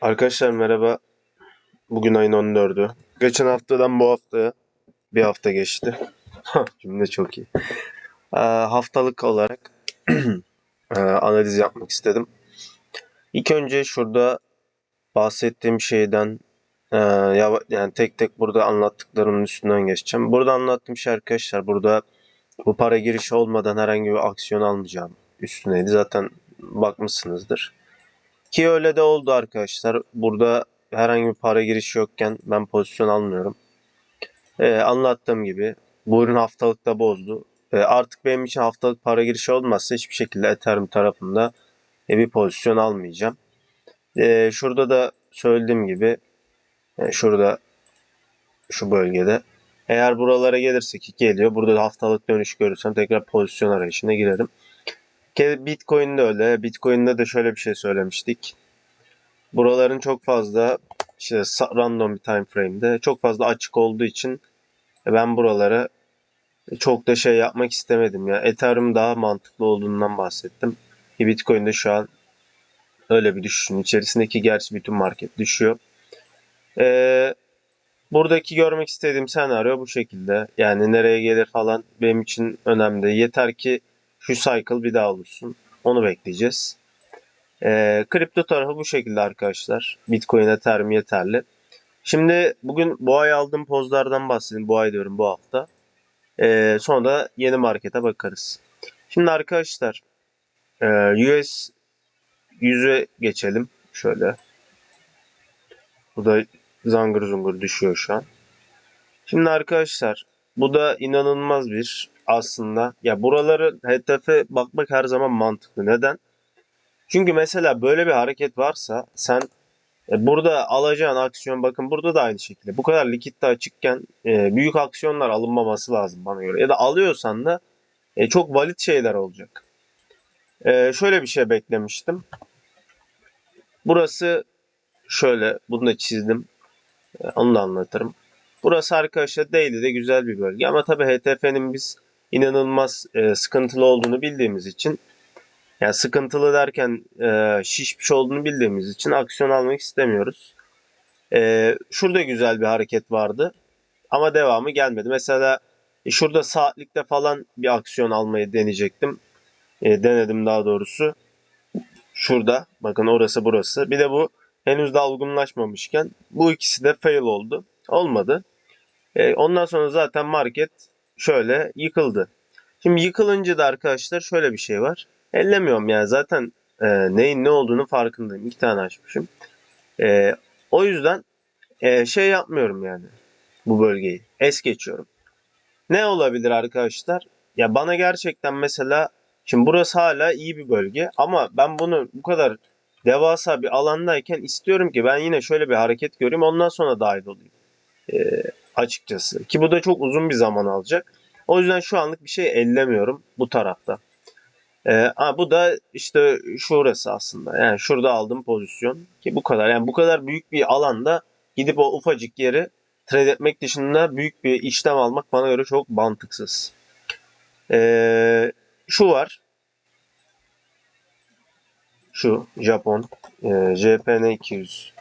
Arkadaşlar merhaba. Bugün ayın 14'ü. Geçen haftadan bu haftaya bir hafta geçti. Cümle çok iyi. Ee, haftalık olarak e, analiz yapmak istedim. İlk önce şurada bahsettiğim şeyden e, yava- yani tek tek burada anlattıklarımın üstünden geçeceğim. Burada anlattığım şey arkadaşlar burada bu para girişi olmadan herhangi bir aksiyon almayacağım üstüneydi. Zaten bakmışsınızdır. Ki öyle de oldu arkadaşlar. Burada herhangi bir para girişi yokken ben pozisyon almıyorum. Ee, anlattığım gibi bu ürün haftalıkta bozdu. Ee, artık benim için haftalık para girişi olmazsa hiçbir şekilde Ethereum tarafında e, bir pozisyon almayacağım. Ee, şurada da söylediğim gibi e, şurada şu bölgede eğer buralara gelirse ki geliyor. Burada da haftalık dönüş görürsem tekrar pozisyon arayışına girerim. Bitcoin'de öyle. Bitcoin'de de şöyle bir şey söylemiştik. Buraların çok fazla işte random bir time frame'de çok fazla açık olduğu için ben buraları çok da şey yapmak istemedim ya. Ethereum daha mantıklı olduğundan bahsettim. Ki Bitcoin'de şu an öyle bir düşüşün içerisindeki gerçi bütün market düşüyor. Ee, buradaki görmek istediğim senaryo bu şekilde. Yani nereye gelir falan benim için önemli. Yeter ki şu cycle bir daha oluşsun. Onu bekleyeceğiz. Ee, kripto tarafı bu şekilde arkadaşlar. Bitcoin, Ethereum yeterli. Şimdi bugün bu ay aldığım pozlardan bahsedeyim. Bu ay diyorum bu hafta. Ee, sonra da yeni markete bakarız. Şimdi arkadaşlar e, US 100'e geçelim. Şöyle. Bu da zangır zungur düşüyor şu an. Şimdi arkadaşlar bu da inanılmaz bir aslında. Ya buraları hedefe bakmak her zaman mantıklı. Neden? Çünkü mesela böyle bir hareket varsa sen e, burada alacağın aksiyon bakın burada da aynı şekilde. Bu kadar likitte açıkken e, büyük aksiyonlar alınmaması lazım bana göre. Ya da alıyorsan da e, çok valit şeyler olacak. E, şöyle bir şey beklemiştim. Burası şöyle bunu da çizdim. E, onu da anlatırım. Burası arkadaşlar Daily'de güzel bir bölge ama tabii HTF'nin biz inanılmaz e, sıkıntılı olduğunu bildiğimiz için yani sıkıntılı derken e, şişmiş olduğunu bildiğimiz için aksiyon almak istemiyoruz. E, şurada güzel bir hareket vardı ama devamı gelmedi. Mesela e, şurada saatlikte falan bir aksiyon almayı deneyecektim. E, denedim daha doğrusu. Şurada bakın orası burası. Bir de bu henüz daha olgunlaşmamışken bu ikisi de fail oldu. Olmadı. E, ondan sonra zaten market şöyle yıkıldı. Şimdi yıkılınca da arkadaşlar şöyle bir şey var. Ellemiyorum yani zaten e, neyin ne olduğunu farkındayım. İki tane açmışım. E, o yüzden e, şey yapmıyorum yani bu bölgeyi. Es geçiyorum. Ne olabilir arkadaşlar? Ya bana gerçekten mesela şimdi burası hala iyi bir bölge ama ben bunu bu kadar devasa bir alandayken istiyorum ki ben yine şöyle bir hareket göreyim ondan sonra dahil olayım. E, açıkçası. Ki bu da çok uzun bir zaman alacak. O yüzden şu anlık bir şey ellemiyorum bu tarafta. Ee, bu da işte şurası aslında. Yani şurada aldığım pozisyon ki bu kadar. Yani bu kadar büyük bir alanda gidip o ufacık yeri trade etmek dışında büyük bir işlem almak bana göre çok mantıksız. Ee, şu var. Şu Japon e, JPN 200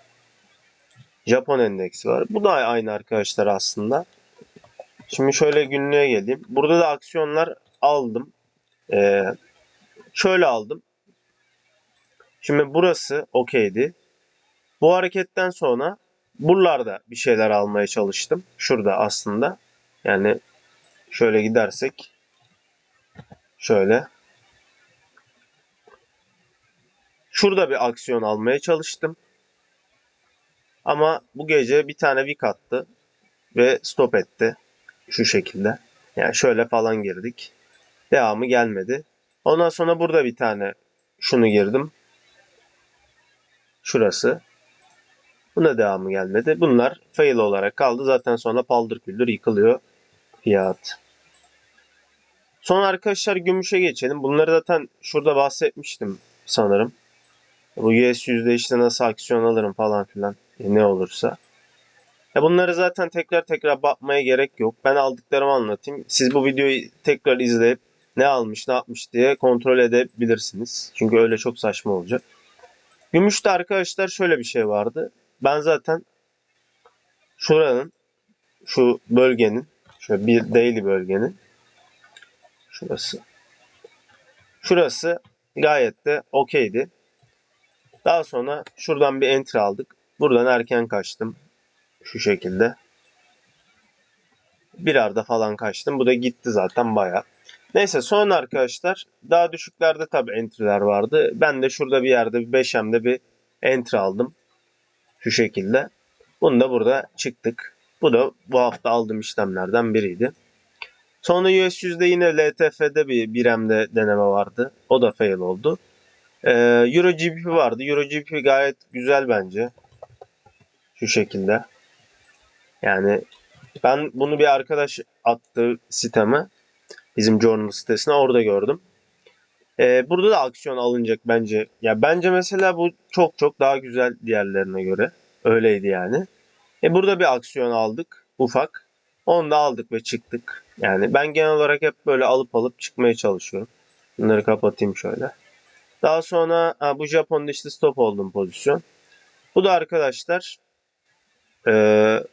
Japon endeksi var. Bu da aynı arkadaşlar aslında. Şimdi şöyle günlüğe geleyim. Burada da aksiyonlar aldım. Ee, şöyle aldım. Şimdi burası okeydi. Bu hareketten sonra buralarda bir şeyler almaya çalıştım. Şurada aslında. Yani şöyle gidersek şöyle. Şurada bir aksiyon almaya çalıştım. Ama bu gece bir tane wick attı ve stop etti. Şu şekilde. Yani şöyle falan girdik. Devamı gelmedi. Ondan sonra burada bir tane şunu girdim. Şurası. Buna devamı gelmedi. Bunlar fail olarak kaldı. Zaten sonra paldır küldür yıkılıyor fiyat. Sonra arkadaşlar gümüşe geçelim. Bunları zaten şurada bahsetmiştim sanırım. Bu US yüzde işte nasıl aksiyon alırım falan filan ne olursa. Ya bunları zaten tekrar tekrar bakmaya gerek yok. Ben aldıklarımı anlatayım. Siz bu videoyu tekrar izleyip ne almış ne yapmış diye kontrol edebilirsiniz. Çünkü öyle çok saçma olacak. Gümüşte arkadaşlar şöyle bir şey vardı. Ben zaten şuranın şu bölgenin şöyle bir daily bölgenin şurası şurası gayet de okeydi. Daha sonra şuradan bir entry aldık. Buradan erken kaçtım. Şu şekilde. Bir arda falan kaçtım. Bu da gitti zaten baya. Neyse sonra arkadaşlar daha düşüklerde tabi entry'ler vardı. Ben de şurada bir yerde bir 5M'de bir entry aldım. Şu şekilde. Bunu da burada çıktık. Bu da bu hafta aldığım işlemlerden biriydi. Sonra US yüzde yine LTF'de bir 1M'de deneme vardı. O da fail oldu. Ee, Euro GBP vardı. Euro GBP gayet güzel bence. Şu şekilde. Yani ben bunu bir arkadaş attı siteme. Bizim journal sitesine orada gördüm. Ee, burada da aksiyon alınacak bence. Ya bence mesela bu çok çok daha güzel diğerlerine göre. Öyleydi yani. E burada bir aksiyon aldık ufak. Onu da aldık ve çıktık. Yani ben genel olarak hep böyle alıp alıp çıkmaya çalışıyorum. Bunları kapatayım şöyle. Daha sonra ha, bu Japon'da işte stop olduğum pozisyon. Bu da arkadaşlar e,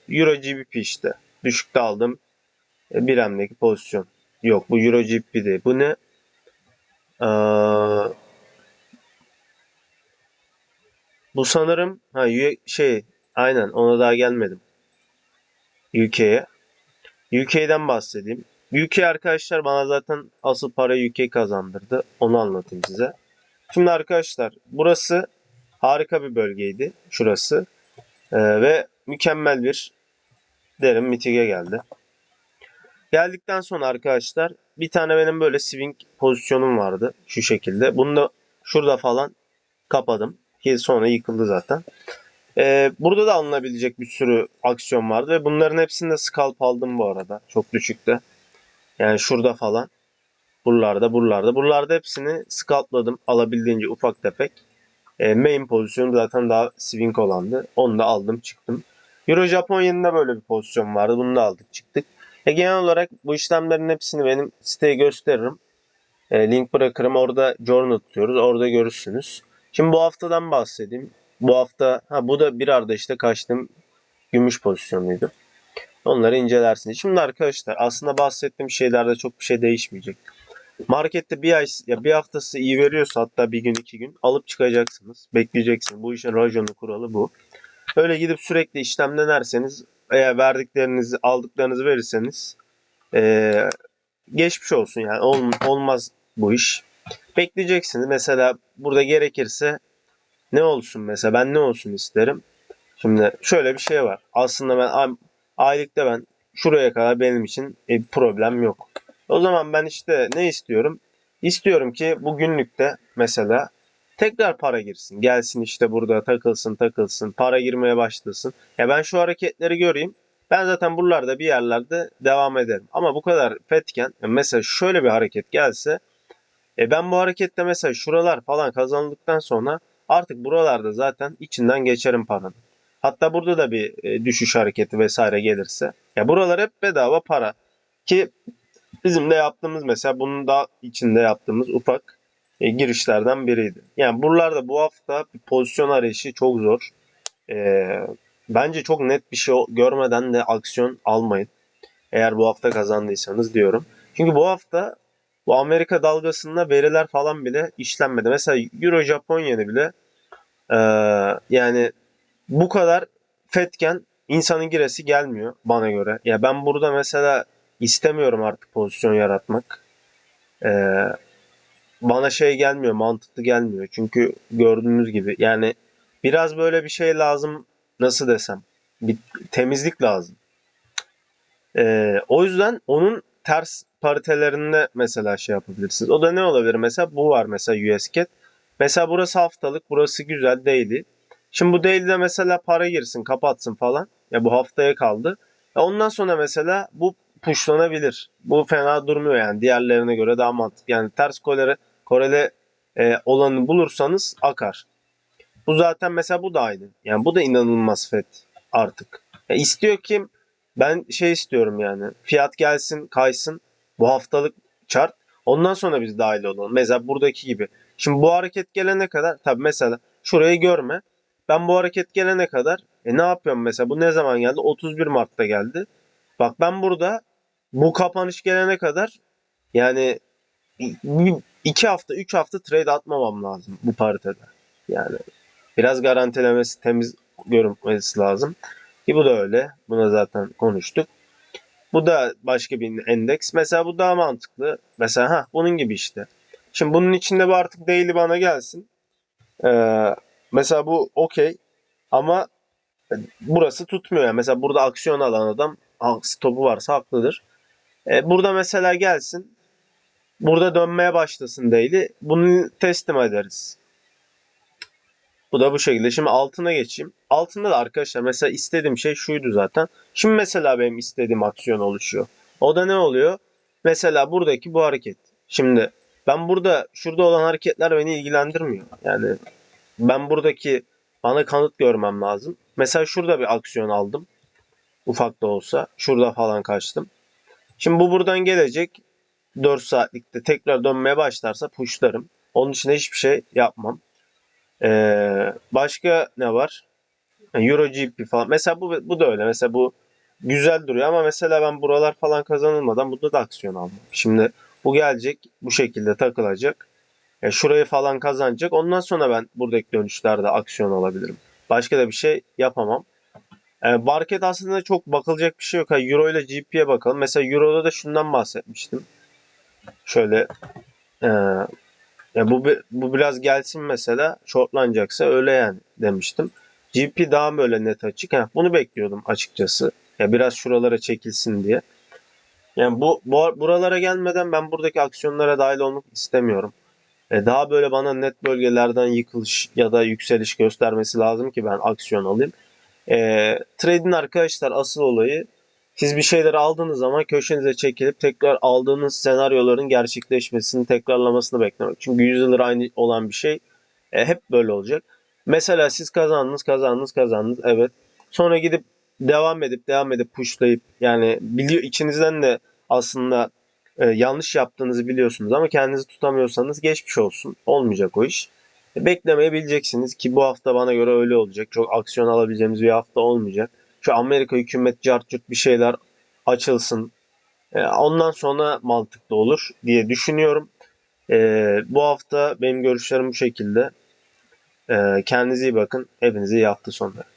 Euro GBP işte. Düşükte aldım. E, bir emdeki pozisyon. Yok bu Euro GBP değil. Bu ne? Ee, bu sanırım ha U- şey aynen ona daha gelmedim. UK'ye. UK'den bahsedeyim. UK arkadaşlar bana zaten asıl para UK kazandırdı. Onu anlatayım size. Şimdi arkadaşlar burası harika bir bölgeydi. Şurası. Ee, ve mükemmel bir derin mitige geldi. Geldikten sonra arkadaşlar bir tane benim böyle swing pozisyonum vardı. Şu şekilde. Bunu da şurada falan kapadım. Ki sonra yıkıldı zaten. Ee, burada da alınabilecek bir sürü aksiyon vardı ve bunların hepsinde scalp aldım bu arada. Çok düşükte. Yani şurada falan. Buralarda, buralarda. Buralarda hepsini scalpladım. Alabildiğince ufak tefek. Ee, main pozisyonum zaten daha swing olandı. Onu da aldım çıktım. Euro Japon yeninde böyle bir pozisyon vardı. Bunu da aldık çıktık. E, genel olarak bu işlemlerin hepsini benim siteye gösteririm. E, link bırakırım. Orada journal tutuyoruz. Orada görürsünüz. Şimdi bu haftadan bahsedeyim. Bu hafta ha bu da bir arada işte kaçtım gümüş pozisyonuydu. Onları incelersiniz. Şimdi arkadaşlar aslında bahsettiğim şeylerde çok bir şey değişmeyecek. Markette bir ay ya bir haftası iyi veriyorsa hatta bir gün iki gün alıp çıkacaksınız. Bekleyeceksiniz. Bu işin rajonu kuralı bu. Öyle gidip sürekli işlem denerseniz eğer verdiklerinizi aldıklarınızı verirseniz eee, geçmiş olsun yani Ol- olmaz bu iş. Bekleyeceksiniz. Mesela burada gerekirse ne olsun mesela ben ne olsun isterim. Şimdi şöyle bir şey var. Aslında ben ay- aylıkta ben şuraya kadar benim için e, problem yok. O zaman ben işte ne istiyorum? İstiyorum ki bu günlükte mesela tekrar para girsin. Gelsin işte burada takılsın takılsın. Para girmeye başlasın. Ya ben şu hareketleri göreyim. Ben zaten buralarda bir yerlerde devam ederim. Ama bu kadar fetken mesela şöyle bir hareket gelse e ben bu harekette mesela şuralar falan kazanıldıktan sonra artık buralarda zaten içinden geçerim paranın. Hatta burada da bir e, düşüş hareketi vesaire gelirse. Ya buralar hep bedava para. Ki bizim de yaptığımız mesela bunun da içinde yaptığımız ufak e, girişlerden biriydi. Yani buralarda bu hafta bir pozisyon arayışı çok zor. E, bence çok net bir şey görmeden de aksiyon almayın. Eğer bu hafta kazandıysanız diyorum. Çünkü bu hafta bu Amerika dalgasında veriler falan bile işlenmedi. Mesela Euro Japonya'nı bile e, yani bu kadar fetken insanın giresi gelmiyor bana göre. Ya ben burada mesela istemiyorum artık pozisyon yaratmak. E, bana şey gelmiyor, mantıklı gelmiyor. Çünkü gördüğünüz gibi yani biraz böyle bir şey lazım nasıl desem bir temizlik lazım. Ee, o yüzden onun ters paritelerinde mesela şey yapabilirsiniz. O da ne olabilir? Mesela bu var mesela US CAT. Mesela burası haftalık, burası güzel daily. Şimdi bu daily'de mesela para girsin, kapatsın falan. Ya bu haftaya kaldı. Ya ondan sonra mesela bu pushlanabilir. Bu fena durmuyor yani. Diğerlerine göre daha mantıklı. Yani ters korele, korele e, olanı bulursanız akar. Bu zaten mesela bu da aynı. Yani bu da inanılmaz FED artık. Ya istiyor ki ben şey istiyorum yani. Fiyat gelsin, kaysın. Bu haftalık chart. Ondan sonra biz dahil olalım. Mesela buradaki gibi. Şimdi bu hareket gelene kadar tabii mesela şurayı görme. Ben bu hareket gelene kadar e ne yapıyorum mesela bu ne zaman geldi? 31 Mart'ta geldi. Bak ben burada bu kapanış gelene kadar yani bir- iki hafta, üç hafta trade atmamam lazım bu paritede. Yani biraz garantilemesi, temiz görünmesi lazım. Ki bu da öyle. Buna zaten konuştuk. Bu da başka bir endeks. Mesela bu daha mantıklı. Mesela ha bunun gibi işte. Şimdi bunun içinde bu artık daily bana gelsin. Ee, mesela bu okey ama burası tutmuyor. Yani mesela burada aksiyon alan adam ha, stopu varsa haklıdır. Ee, burada mesela gelsin. Burada dönmeye başlasın daily. Bunu teslim ederiz. Bu da bu şekilde. Şimdi altına geçeyim. Altında da arkadaşlar mesela istediğim şey şuydu zaten. Şimdi mesela benim istediğim aksiyon oluşuyor. O da ne oluyor? Mesela buradaki bu hareket. Şimdi ben burada şurada olan hareketler beni ilgilendirmiyor. Yani ben buradaki bana kanıt görmem lazım. Mesela şurada bir aksiyon aldım. Ufak da olsa. Şurada falan kaçtım. Şimdi bu buradan gelecek. 4 saatlikte tekrar dönmeye başlarsa pushlarım. Onun için hiçbir şey yapmam. Ee, başka ne var? Euro GP falan. Mesela bu, bu da öyle. Mesela bu güzel duruyor ama mesela ben buralar falan kazanılmadan bunda da aksiyon almam. Şimdi bu gelecek bu şekilde takılacak. E, şurayı falan kazanacak. Ondan sonra ben buradaki dönüşlerde aksiyon alabilirim. Başka da bir şey yapamam. E, market aslında çok bakılacak bir şey yok. Ha, Euro ile GP'ye bakalım. Mesela Euro'da da şundan bahsetmiştim. Şöyle e, ya bu bu biraz gelsin mesela shortlanacaksa öyle yani demiştim. GP daha böyle net açık. Heh, bunu bekliyordum açıkçası. Ya biraz şuralara çekilsin diye. Yani bu, bu buralara gelmeden ben buradaki aksiyonlara dahil olmak istemiyorum. E, daha böyle bana net bölgelerden yıkılış ya da yükseliş göstermesi lazım ki ben aksiyon alayım. E, trade'in arkadaşlar asıl olayı siz bir şeyleri aldığınız zaman köşenize çekilip tekrar aldığınız senaryoların gerçekleşmesini, tekrarlamasını beklemek. Çünkü 100 yıldır aynı olan bir şey e, hep böyle olacak. Mesela siz kazandınız, kazandınız, kazandınız. Evet. Sonra gidip devam edip devam edip pushlayıp yani biliyor içinizden de aslında e, yanlış yaptığınızı biliyorsunuz ama kendinizi tutamıyorsanız geçmiş olsun. Olmayacak o iş. E, beklemeyi ki bu hafta bana göre öyle olacak. Çok aksiyon alabileceğimiz bir hafta olmayacak. Şu Amerika hükümet cartçut bir şeyler açılsın. E, ondan sonra mantıklı olur diye düşünüyorum. E, bu hafta benim görüşlerim bu şekilde. E, kendinize iyi bakın. Hepinize iyi hafta sonları.